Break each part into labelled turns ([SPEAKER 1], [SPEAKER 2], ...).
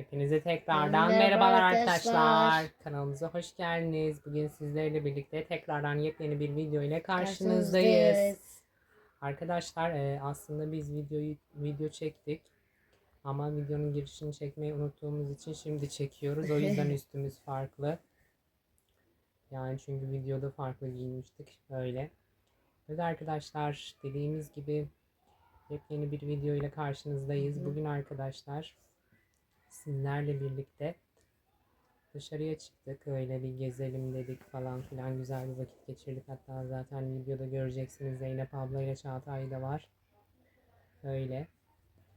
[SPEAKER 1] Hepinize tekrardan
[SPEAKER 2] Merhaba
[SPEAKER 1] merhabalar
[SPEAKER 2] arkadaşlar.
[SPEAKER 1] arkadaşlar. Kanalımıza hoş geldiniz. Bugün sizlerle birlikte tekrardan yepyeni bir video ile karşınızdayız. Arkadaşlar e, aslında biz videoyu video çektik. Ama videonun girişini çekmeyi unuttuğumuz için şimdi çekiyoruz. O yüzden üstümüz farklı. Yani çünkü videoda farklı giyinmiştik. Öyle. Evet arkadaşlar dediğimiz gibi yepyeni bir video ile karşınızdayız. Bugün arkadaşlar sizlerle birlikte dışarıya çıktık. Öyle bir gezelim dedik falan filan. Güzel bir vakit geçirdik. Hatta zaten videoda göreceksiniz Zeynep abla ile Çağatay da var. Öyle.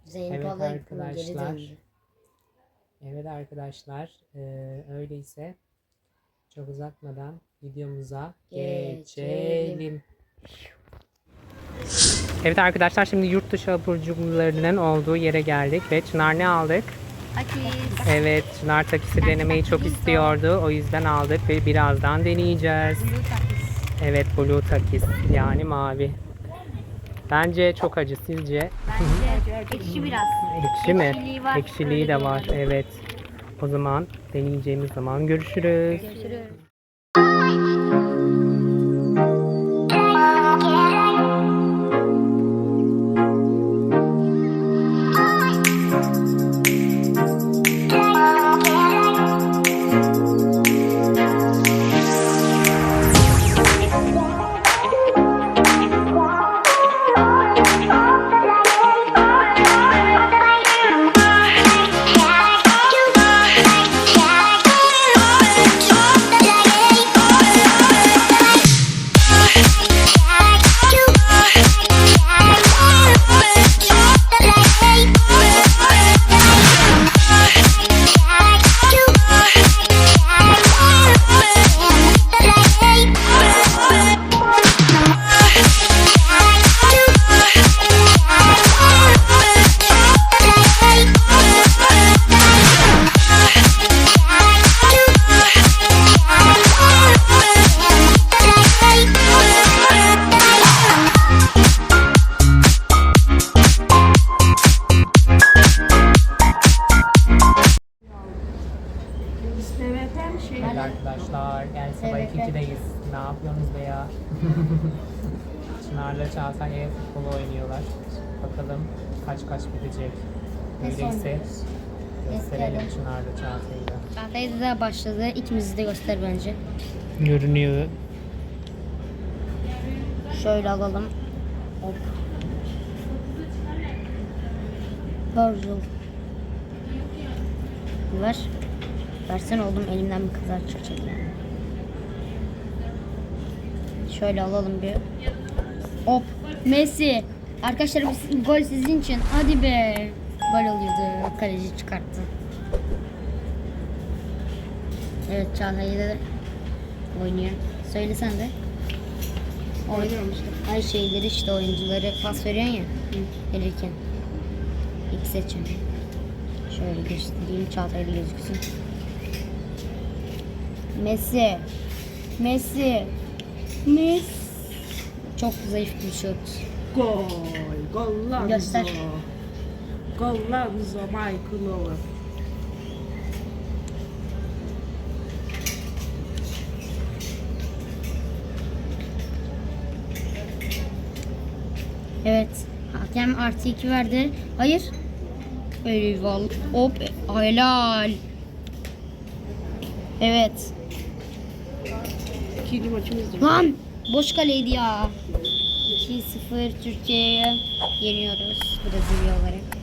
[SPEAKER 2] Zeynep
[SPEAKER 1] Evet
[SPEAKER 2] abla
[SPEAKER 1] arkadaşlar. Evet arkadaşlar. eee, öyleyse çok uzatmadan videomuza
[SPEAKER 2] Geçelim.
[SPEAKER 1] geçelim. Evet arkadaşlar şimdi yurt dışı abur cuburlarının olduğu yere geldik ve Çınar ne aldık?
[SPEAKER 2] Akis.
[SPEAKER 1] Evet Çınar takisi denemeyi çok istiyordu. O yüzden aldık ve birazdan deneyeceğiz. Evet Blue takis yani mavi. Bence çok acı sizce?
[SPEAKER 3] Bence ekşi biraz.
[SPEAKER 1] Ekşi mi?
[SPEAKER 3] Ekşiliği var,
[SPEAKER 1] Ekşiliği de var evet. O zaman deneyeceğimiz zaman görüşürüz.
[SPEAKER 3] Görüşürüz.
[SPEAKER 1] Çınar'la Çağatay'ı da.
[SPEAKER 2] Başladı. İkimizi de göster bence.
[SPEAKER 1] Görünüyor.
[SPEAKER 2] Şöyle alalım. Hop. Virgil. Ver. Versene oğlum elimden bir kadar çıkacak yani. Şöyle alalım bir. Hop. Messi. Arkadaşlar bu gol sizin için. Hadi be. Gol oluyordu. Kaleci çıkarttı. Evet Çağatay da oynuyor. Söylesen de. Oynuyorum işte. Her şeyleri işte oyuncuları pas veriyorsun ya. Verirken. İlk seçim. Şöyle göstereyim Çağatay'da gözüksün. Messi. Messi. Messi. Çok zayıf bir şut.
[SPEAKER 4] Gol, Gollanzo.
[SPEAKER 2] Göster.
[SPEAKER 4] Gollanzo Michael Owen.
[SPEAKER 2] Evet. Hakem artı 2 verdi. Hayır. Eyvallah. Hop. Helal. Evet.
[SPEAKER 4] İkinci maçımız.
[SPEAKER 2] Lan boş kaleydi ya. 2-0 Türkiye'ye yeniyoruz Brezilya olarak.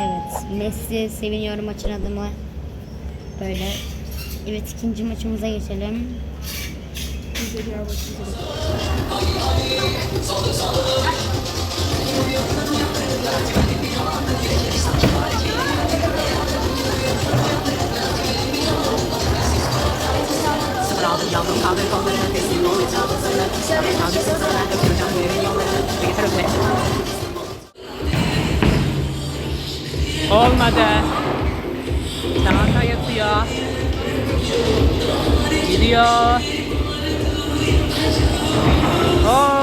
[SPEAKER 2] Evet Messi seviniyorum maçın adımı. Böyle. Evet ikinci maçımıza geçelim.
[SPEAKER 4] Biz de
[SPEAKER 5] yandım kaldır kollarına teslim olacağım sana Kaldık sınırlar döküleceğim bu evin yollarını Ve yeter öpe
[SPEAKER 1] Olmadı. Çağatay yatıyor. Gidiyor. Oo.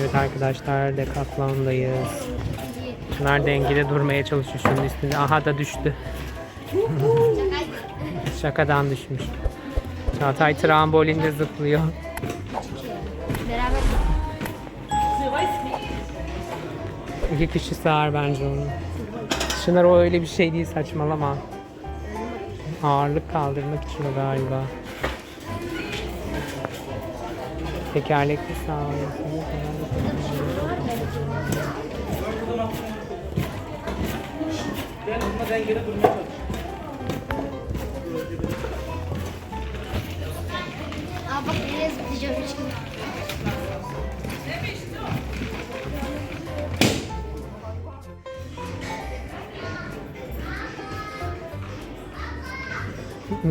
[SPEAKER 1] Evet arkadaşlar Decathlon'dayız. Çınar dengede durmaya çalışıyor şunun üstünde. Aha da düştü. Şakadan düşmüş. Çağatay trambolinde zıplıyor. İki kişi sığar bence onu. Çınar o öyle bir şey değil saçmalama. Ağırlık kaldırmak için o galiba. Tekerlekli sağlıyor.
[SPEAKER 2] Aa bak nereye zıplayacağım hiç gibi.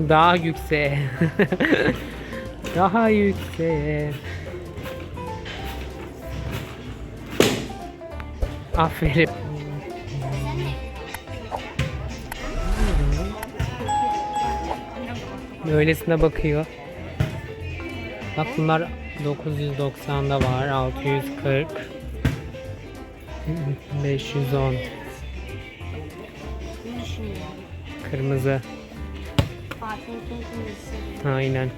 [SPEAKER 1] Daha yükseğe. Daha yükseğe. Aferin. Böylesine bakıyor. Bak bunlar 990'da var. 640. 510. Kırmızı. Aynen.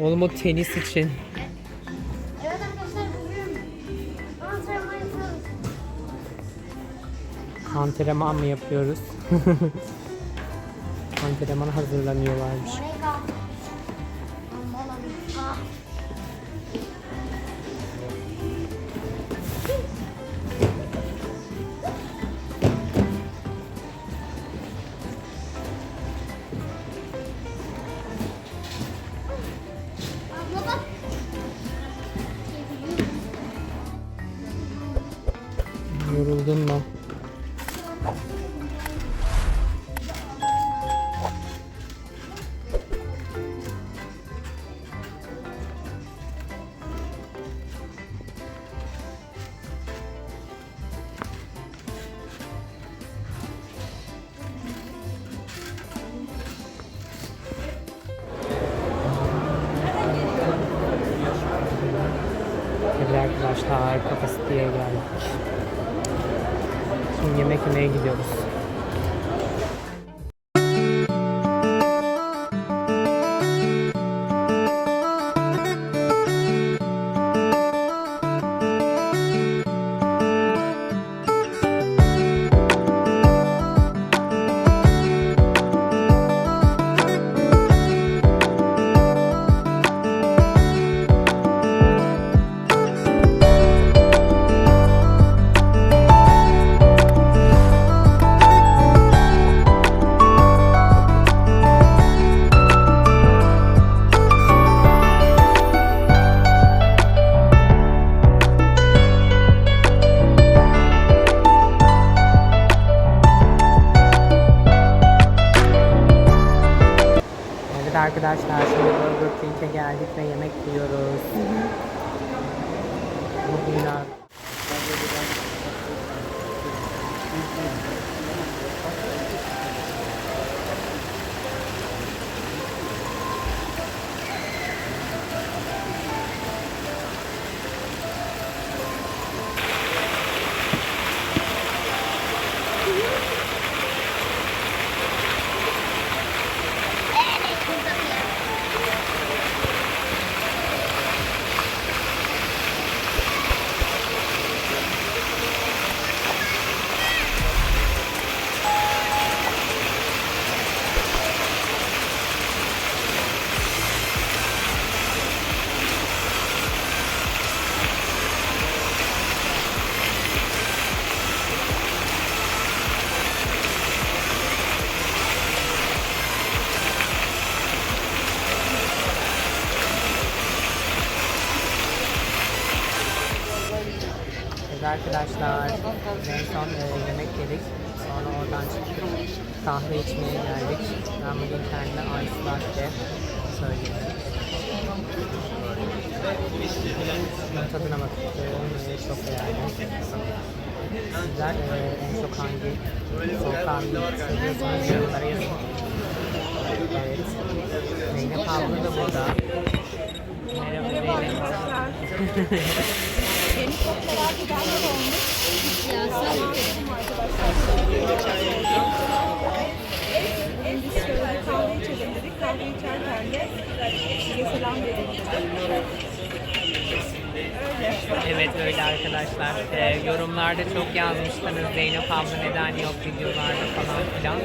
[SPEAKER 1] Oğlum o tenis için.
[SPEAKER 2] Antrenman
[SPEAKER 1] mı yapıyoruz? Antrenmana hazırlanıyorlarmış. Arkadaşlar kapasiteye geldik. Şimdi yemek yemeye gidiyoruz. Arkadaşlar en son e, yemek yedik. Sonra oradan çıktık. Kahve içmeye geldik. Ben bugün kendime ice latte söyledim. Bunun tadına baktım ve çok beğendim. Sizler e, en çok hangi kahveyi seviyorsanız yorumlara yazın. Evet. Zeynep abla da burada. Merhaba
[SPEAKER 4] Merhaba
[SPEAKER 1] Evet öyle arkadaşlar. Ee, yorumlarda çok yazmıştınız Zeynep abla neden yok videolarda falan filan.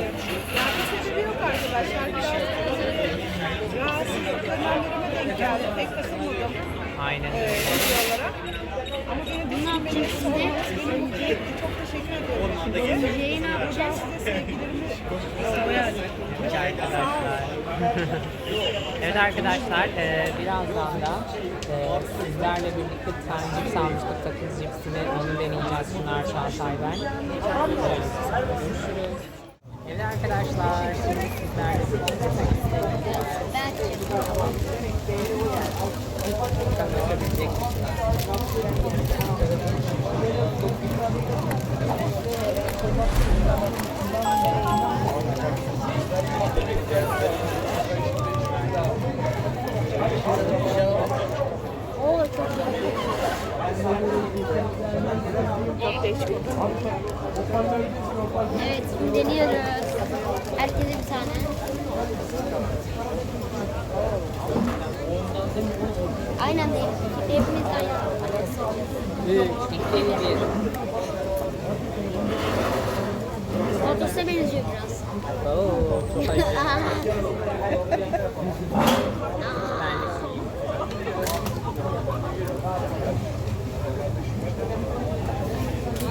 [SPEAKER 4] Yani sebebi yok arkadaşlar. Biraz rahatsızlık dönemlerime denk geldi. Pek katılmadım
[SPEAKER 1] Aynen öyle.
[SPEAKER 4] Ama beni düşünmeniz, sormanız beni mutlu etti. Çok teşekkür ediyorum.
[SPEAKER 2] Müziği ne yapacağız?
[SPEAKER 4] Size sevgilerimi
[SPEAKER 1] evet arkadaşlar e, birazdan da e, sizlerle birlikte bir tane cips almıştık sakız cipsini onu deneyeceğiz Çınar Çağatay ben. Evet, arkadaşlar şimdi sizlerle birlikte
[SPEAKER 2] Ben
[SPEAKER 1] tanışabilecek
[SPEAKER 2] Oo çok iyi. Evet şimdi deniyoruz. Herkese bir tane. Aynen değil. Hepimiz aynı.
[SPEAKER 1] 3, 2, 1
[SPEAKER 2] Otos'a benziyor biraz.
[SPEAKER 1] Oo, çok acı.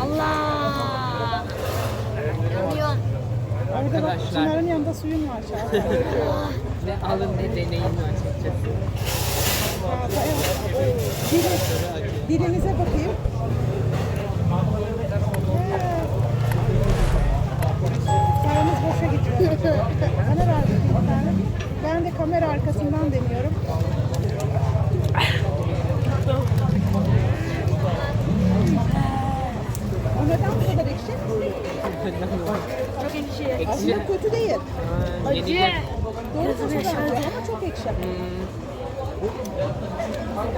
[SPEAKER 2] Allah! Yanıyor.
[SPEAKER 1] Arkadaşlar
[SPEAKER 4] Çınar'ın yanında suyun var
[SPEAKER 1] ne alın ne deneyin açıkçası.
[SPEAKER 4] Dili, dilinize bakayım. Paramız boşa gidiyor. Kamera arkasından. Ben de kamera arkasından deniyorum. Bu neden bu kadar ekşi?
[SPEAKER 1] Ekşi.
[SPEAKER 4] Aslında kötü değil.
[SPEAKER 1] Bir
[SPEAKER 4] Doğru fasulye ama çok ekşi.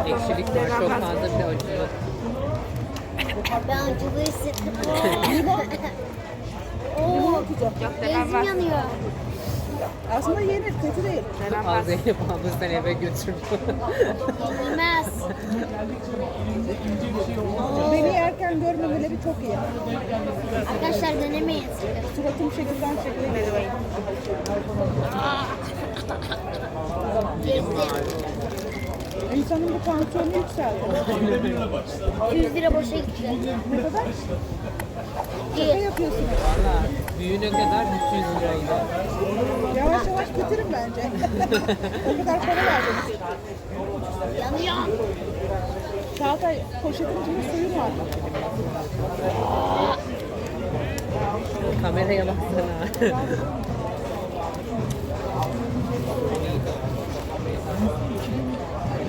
[SPEAKER 1] Ekşilik var. Çok fazla bir acı yok.
[SPEAKER 2] Ben acılığı hissettim.
[SPEAKER 4] Limon atacağım.
[SPEAKER 2] Gözüm yanıyor.
[SPEAKER 4] Aslında yenir, kötü değil.
[SPEAKER 1] Al Zeynep abla sen eve götür.
[SPEAKER 2] Yenilmez.
[SPEAKER 4] Beni yerken görmemeleri çok iyi.
[SPEAKER 2] Arkadaşlar denemeyin.
[SPEAKER 4] Suratım şekilden şekilde.
[SPEAKER 2] Gezdim.
[SPEAKER 4] İnsanın bu tansiyonu yükseldi.
[SPEAKER 2] 100 lira boşa gitti.
[SPEAKER 4] Ne kadar? Şaka yapıyorsunuz.
[SPEAKER 1] Valla büyüğüne kadar 300 liraydı.
[SPEAKER 4] Yavaş yavaş bitirin bence. o kadar para verdiniz.
[SPEAKER 2] Yanıyor.
[SPEAKER 4] Çağatay poşetin içinde suyun var.
[SPEAKER 1] Kameraya baksana.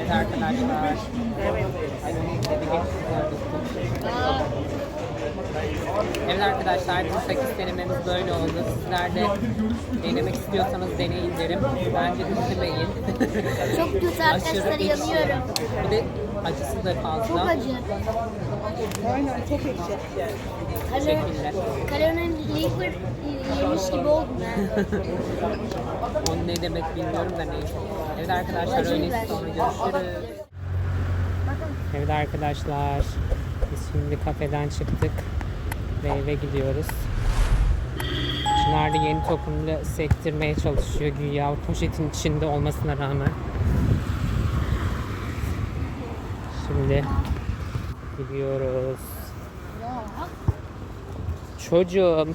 [SPEAKER 1] Evet arkadaşlar. Evet arkadaşlar bu 8 denememiz böyle oldu. Sizler de denemek istiyorsanız deneyin derim. Bence düşünmeyin.
[SPEAKER 2] çok kötü arkadaşlar yanıyorum.
[SPEAKER 1] Bir de acısı da
[SPEAKER 2] Çok
[SPEAKER 1] fazla.
[SPEAKER 2] acı.
[SPEAKER 4] Aynen çok ekşi.
[SPEAKER 2] Kalorinin liver yemiş gibi oldum ben.
[SPEAKER 1] Onun ne demek bilmiyorum da neyse. Evet arkadaşlar öyleyse sonra görüşürüz. Evet arkadaşlar biz şimdi kafeden çıktık ve eve gidiyoruz. Çınar da yeni tokumla sektirmeye çalışıyor güya poşetin içinde olmasına rağmen. Şimdi gidiyoruz. Çocuğum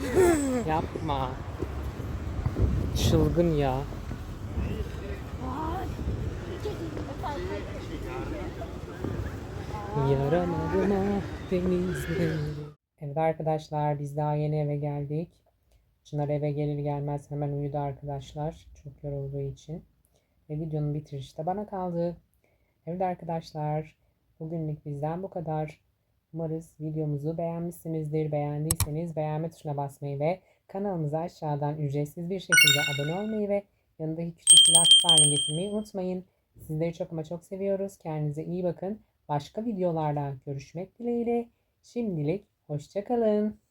[SPEAKER 1] yapma. Çılgın ya. Yaramadım ah denizleri. Evet arkadaşlar biz daha yeni eve geldik. Çınar eve gelir gelmez hemen uyudu arkadaşlar. Çok yorulduğu için. Ve videonun bitirişi de bana kaldı. Evet arkadaşlar bugünlük bizden bu kadar. Umarız videomuzu beğenmişsinizdir. Beğendiyseniz beğenme tuşuna basmayı ve kanalımıza aşağıdan ücretsiz bir şekilde abone olmayı ve yanındaki küçük zil aktif haline getirmeyi unutmayın. Sizleri çok ama çok seviyoruz. Kendinize iyi bakın. Başka videolarda görüşmek dileğiyle. Şimdilik hoşçakalın.